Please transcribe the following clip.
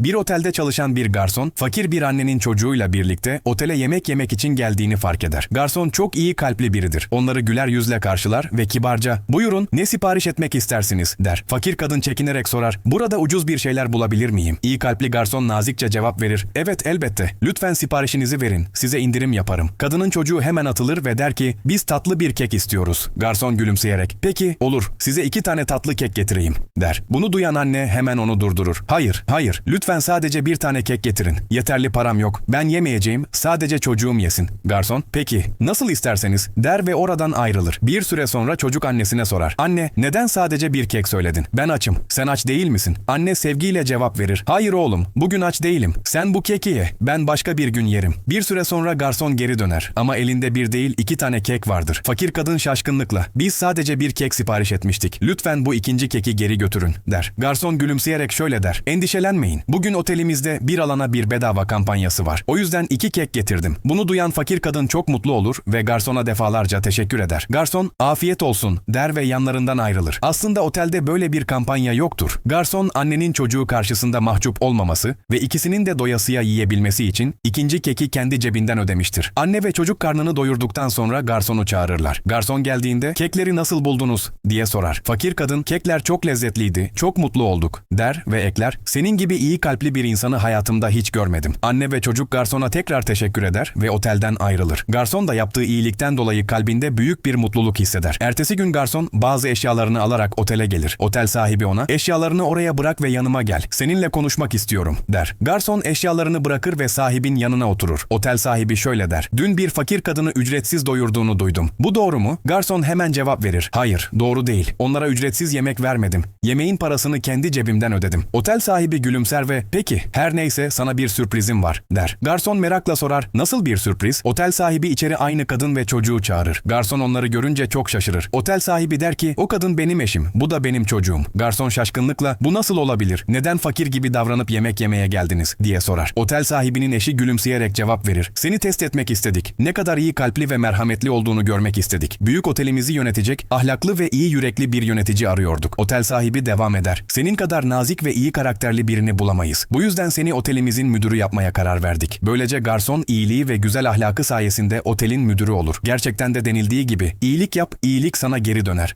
Bir otelde çalışan bir garson, fakir bir annenin çocuğuyla birlikte otele yemek yemek için geldiğini fark eder. Garson çok iyi kalpli biridir. Onları güler yüzle karşılar ve kibarca "Buyurun, ne sipariş etmek istersiniz?" der. Fakir kadın çekinerek sorar. "Burada ucuz bir şeyler bulabilir miyim?" İyi kalpli garson nazikçe cevap verir. "Evet, elbette. Lütfen siparişinizi verin. Size indirim yaparım." Kadının çocuğu hemen atılır ve der ki, "Biz tatlı bir kek istiyoruz." Garson gülümseyerek, "Peki, olur. Size iki tane tatlı kek getireyim." der. Bunu duyan anne hemen onu durdurur. "Hayır, hayır. Lütfen sadece bir tane kek getirin. Yeterli param yok. Ben yemeyeceğim. Sadece çocuğum yesin." Garson, "Peki, nasıl isterseniz." der ve oradan ayrılır. Bir süre sonra çocuk annesine sorar. "Anne, neden sadece bir kek söyledin? Ben açım. Sen aç değil misin?" Anne sevgiyle cevap verir. "Hayır oğlum, bugün aç değilim. Sen bu keki ye. Ben başka bir gün yerim." Bir süre sonra garson geri döner. Ama elinde bir değil iki tane kek vardır. Fakir kadın şaşkınlıkla, "Biz sadece bir kek sipariş etmiştik. Lütfen bu ikinci keki geri götürün." der. Garson gülümseyerek şöyle der. "Endişelenmeyin. Bugün otelimizde bir alana bir bedava kampanyası var. O yüzden iki kek getirdim." Bunu duyan fakir kadın çok mutlu olur ve garsona defalarca teşekkür eder. Garson, "Afiyet olsun." der ve yanlarından ayrılır. Aslında otelde böyle bir kampanya yoktur. Garson annenin çocuğu karşısında mahcup olmaması ve ikisinin de doyasıya yiyebilmesi için ikinci keki kendi cebinden ödemiştir. Anne ve çocuk karnını doyurduktan sonra garsonu çağırırlar. Garson geldiğinde kekleri nasıl buldunuz diye sorar. Fakir kadın kekler çok lezzetliydi, çok mutlu olduk der ve ekler senin gibi iyi kalpli bir insanı hayatımda hiç görmedim. Anne ve çocuk garsona tekrar teşekkür eder ve otelden ayrılır. Garson da yaptığı iyilikten dolayı kalbinde büyük bir mutluluk hisseder. Ertesi gün garson bazı eşyalarını alarak otele gelir. Otel sahibi ona eşyalarını oraya bırak ve yanıma gel. Seninle konuşmak istiyorum der. Garson eşyalarını bırakır ve sahibin yanına oturur. Otel sahibi şöyle der. Dün bir fakir kadını ücretsiz doyurduğunu duydum. Bu doğru mu? Garson hemen cevap verir. Hayır, doğru değil. Onlara ücretsiz yemek vermedim. Yemeğin parasını kendi cebimden ödedim. Otel sahibi gülümser ve peki her neyse sana bir sürprizim var der. Garson merakla sorar. Nasıl bir sürpriz? Otel sahibi içeri aynı kadın ve çocuğu çağırır. Garson onları görünce çok şaşırır. Otel sahibi der ki o kadın benim eşim. Bu da benim çocuğum. Garson şaşkınlıkla bu nasıl olabilir? Neden fakir gibi davranıp yemek yemeye geldiniz diye sorar. Otel sahibinin eşi gülümseyerek cevap verir. Seni test etmek istedik. Ne kadar iyi kalpli ve merhametli olduğunu görmek istedik. Büyük otelimizi yönetecek, ahlaklı ve iyi yürekli bir yönetici arıyorduk. Otel sahibi devam eder. Senin kadar nazik ve iyi karakterli birini bulamayız. Bu yüzden seni otelimizin müdürü yapmaya karar verdik. Böylece garson iyiliği ve güzel ahlakı sayesinde otelin müdürü olur. Gerçekten de denildiği gibi iyilik yap, iyilik sana geri döner.